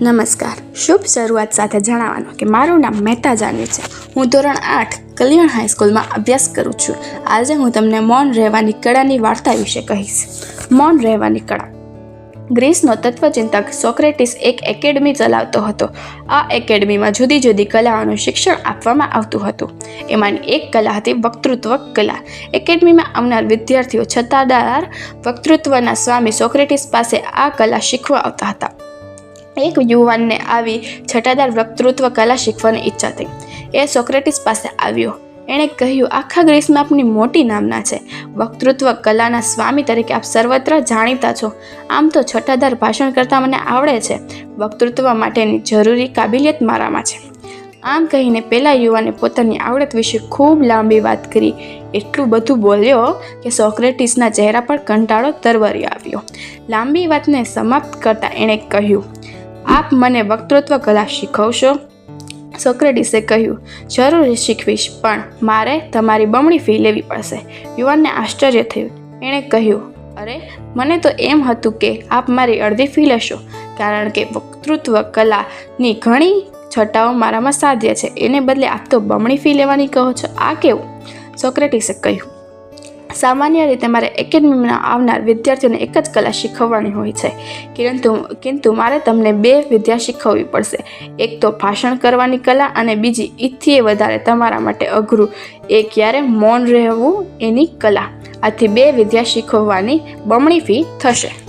નમસ્કાર, શુભ શરૂઆત સાથે જણાવવાનું કે મારું નામ મહેતા જાનવી છે. હું ધોરણ આઠ કલ્યાણ હાઈસ્કૂલમાં અભ્યાસ કરું છું. આજે હું તમને મૌન રહેવાની કળાની વાર્તા વિશે કહીશ. મૌન રહેવાની કળા. ગ્રીસનો તત્વચિંતક સોક્રેટિસ એક એકેડમી ચલાવતો હતો. આ એકેડમીમાં જુદી જુદી કલાઓનું શિક્ષણ આપવામાં આવતું હતું. એમાંની એક કલા હતી વક્તૃત્વ કલા. એકેડમીમાં આવનાર વિદ્યાર્થીઓ છતાદાર વક્તૃત્વના સ્વામી સોક્રેટિસ પાસે આ કલા શીખવા આવતા હતા. એક યુવાનને આવી છટાદાર વક્તૃત્વ કલા શીખવાની ઈચ્છા થઈ. એ સોક્રેટિસ પાસે આવ્યો. એણે કહ્યું, આખા ગ્રીસમાં આપની મોટી નામના છે. વક્તૃત્વ કલાના સ્વામી તરીકે આપ સર્વત્ર જાણીતા છો. આમ તો છટાદાર ભાષણ કરતાં મને આવડે છે. વક્તૃત્વ માટેની જરૂરી કાબિલિયત મારામાં છે. આમ કહીને પેલા યુવાને પોતાની આવડત વિશે ખૂબ લાંબી વાત કરી. એટલું બધું બોલ્યો કે સોક્રેટિસના ચહેરા પર કંટાળો તરવરી આવ્યો. લાંબી વાતને સમાપ્ત કરતાં એણે કહ્યું આપ મને વક્તૃત્વ કલા શીખવશો? સોક્રેટિસે કહ્યું, જરૂર શીખવીશ, પણ મારે તમારી બમણી ફી લેવી પડશે. યુવાનને આશ્ચર્ય થયું. એણે કહ્યું, અરે, મને તો એમ હતું કે આપ મારી અડધી ફી લેશો, કારણ કે વક્તૃત્વ કલાની ઘણી છટાઓ મારામાં સાધ્ય છે. એને બદલે આપ તો બમણી ફી લેવાની કહો છો. આ કેવું? સોક્રેટિસે કહ્યું સામાન્ય રીતે મારે એકેડમીમાં આવનાર વિદ્યાર્થીઓને એક જ કલા શીખવવાની હોય છે. પરંતુ કિંતુ મારે તમને બે વિદ્યા શીખવવી પડશે. એક તો ભાષણ કરવાની કલા અને બીજી ઈથીએ વધારે તમારા માટે અઘરું. એ ક્યારે મૌન રહેવું એની કલા. આથી બે વિદ્યા શીખવવાની બમણી ફી થશે.